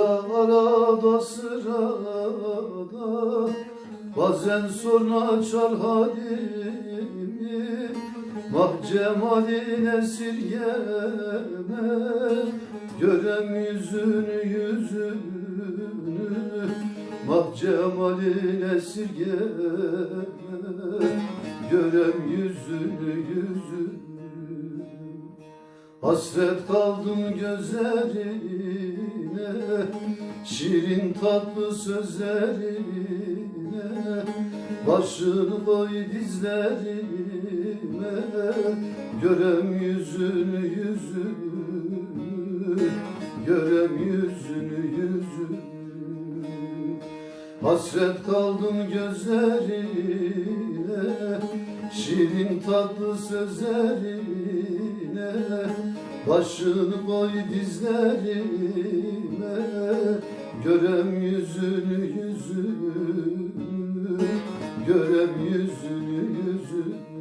Arada sırada Bazen sonra açar halimi. Mah cemaline sirgene Görem yüzünü yüzünü. Mah cemaline sirgene Görem yüzünü yüzünü. Hasret kaldım gözlerine Şirin tatlı sözlerine. Başını koy dizlerime Görem yüzünü yüzünü Görem yüzünü yüzünü. Hasret kaldım gözlerine Şirin tatlı sözlerine Başını koy dizlerime Görem yüzünü yüzünü Görem yüzünü yüzünü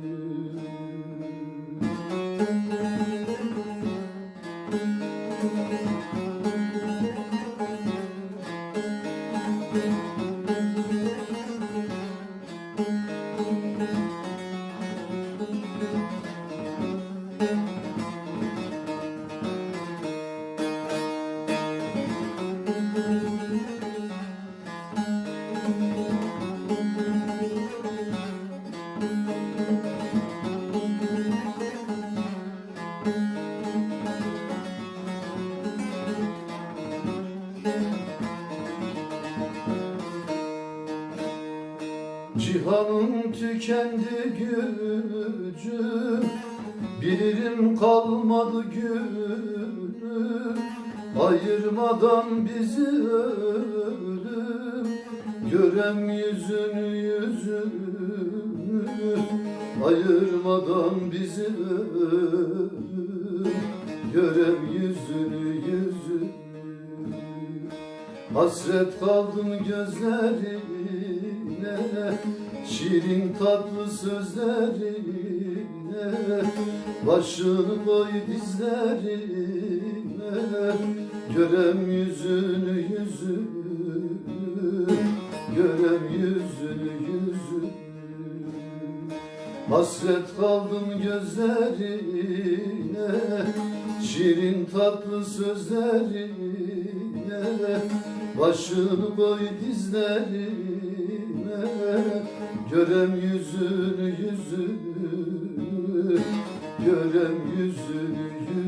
Cihanın tükendi gücü Bilirim kalmadı günü Ayırmadan bizi ölüm Görem yüzünü yüzünü. Ayırmadan bizi ölüm Görem yüzünü yüzünü. Hasret kaldım gözlerine Şirin tatlı sözlerine Başını koy dizlerime Görem yüzünü yüzünü Görem yüzünü yüzünü. Hasret kaldım gözlerine Şirin tatlı sözlerine Başını koy dizlerime Görem yüzünü yüzünü Görem yüzünü yüzünü